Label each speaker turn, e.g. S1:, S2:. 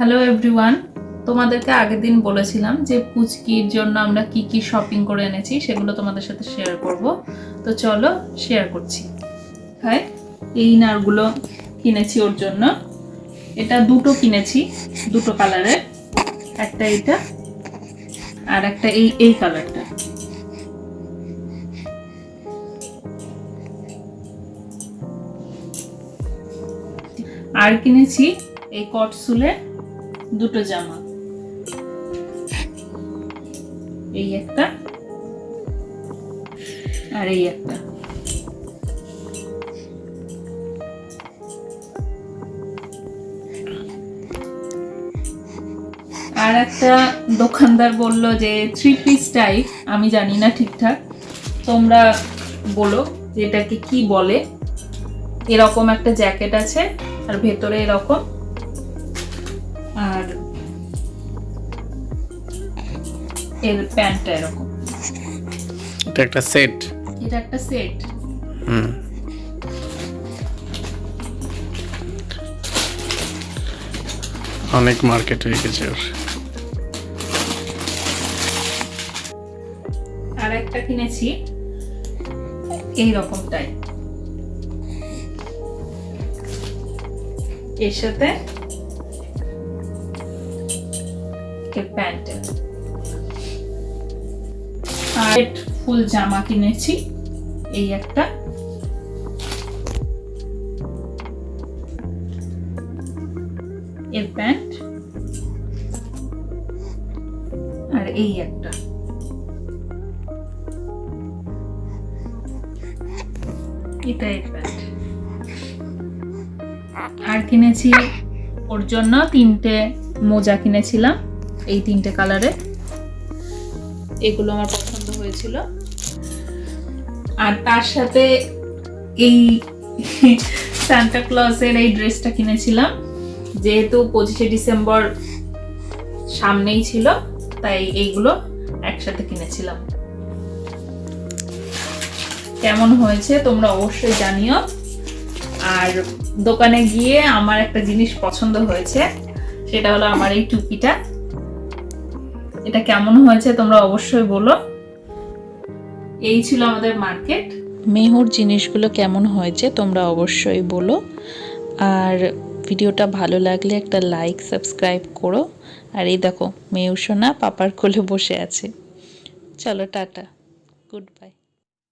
S1: Hello everyone তোমাদেরকে আগের দিন বলেছিলাম যে পুচকির জন্য আমরা কি কি শপিং করে এনেছি, সেগুলো তোমাদের সাথে শেয়ার করব। তো চলো শেয়ার করছি। হ্যাঁ এই নারগুলো কিনেছি ওর জন্য। এটা দুটো কিনেছি, দুটো কালারের একটা এটা আর একটা এই এই কালারটা আর কিনেছি এই কটসুলের দুটো জামা। এই একটা আর এই একটা। আর একটা দোকানদার বলল যে থ্রি পিস টাইপ আমি জানি না ঠিকঠাক। তোমরা বলো যে এটাকে কি বলে। এরকম একটা জ্যাকেট আছে, আর ভেতরে এরকম আর এর প্যান্টটা এরকম।
S2: এটা একটা সেট।
S1: এটা একটা সেট।
S2: হুম। অনেক মার্কেট হয়ে গেছে ওর।
S1: আর একটা কিনেছি। এই রকমটাই। এর সাথে এর প্যান্ট আর ফুল জামা কিনেছি। এই একটা। এর প্যান্ট। আর এই একটা। এটাই প্যান্ট। আর কিনেছি, ওর জন্য তিনটে মোজা কিনেছিলাম। এই তিনটে কালারে এগুলো আমার পছন্দ হয়েছিল। আর তার সাথে এই সান্টা ক্লসের এই ড্রেসটা কিনেছিলাম। যেহেতু পঁচিশে ডিসেম্বর সামনেই ছিল তাই এইগুলো একসাথে কিনেছিলাম। কেমন হয়েছে তোমরা অবশ্যই জানিও। আর দোকানে গিয়ে আমার একটা জিনিস পছন্দ হয়েছে সেটা হলো আমার এই টুপিটা। এটা কেমন হয়েছে তোমরা অবশ্যই বলো। এই ছিল আমাদের মার্কেট।
S3: মেহুর জিনিসগুলো কেমন হয়েছে তোমরা অবশ্যই বলো। আর ভিডিওটা ভালো লাগলে একটা লাইক সাবস্ক্রাইব করো। আর এই দেখো, মেহু পাপার কোলে বসে আছে। চলো টাটা গুড বাই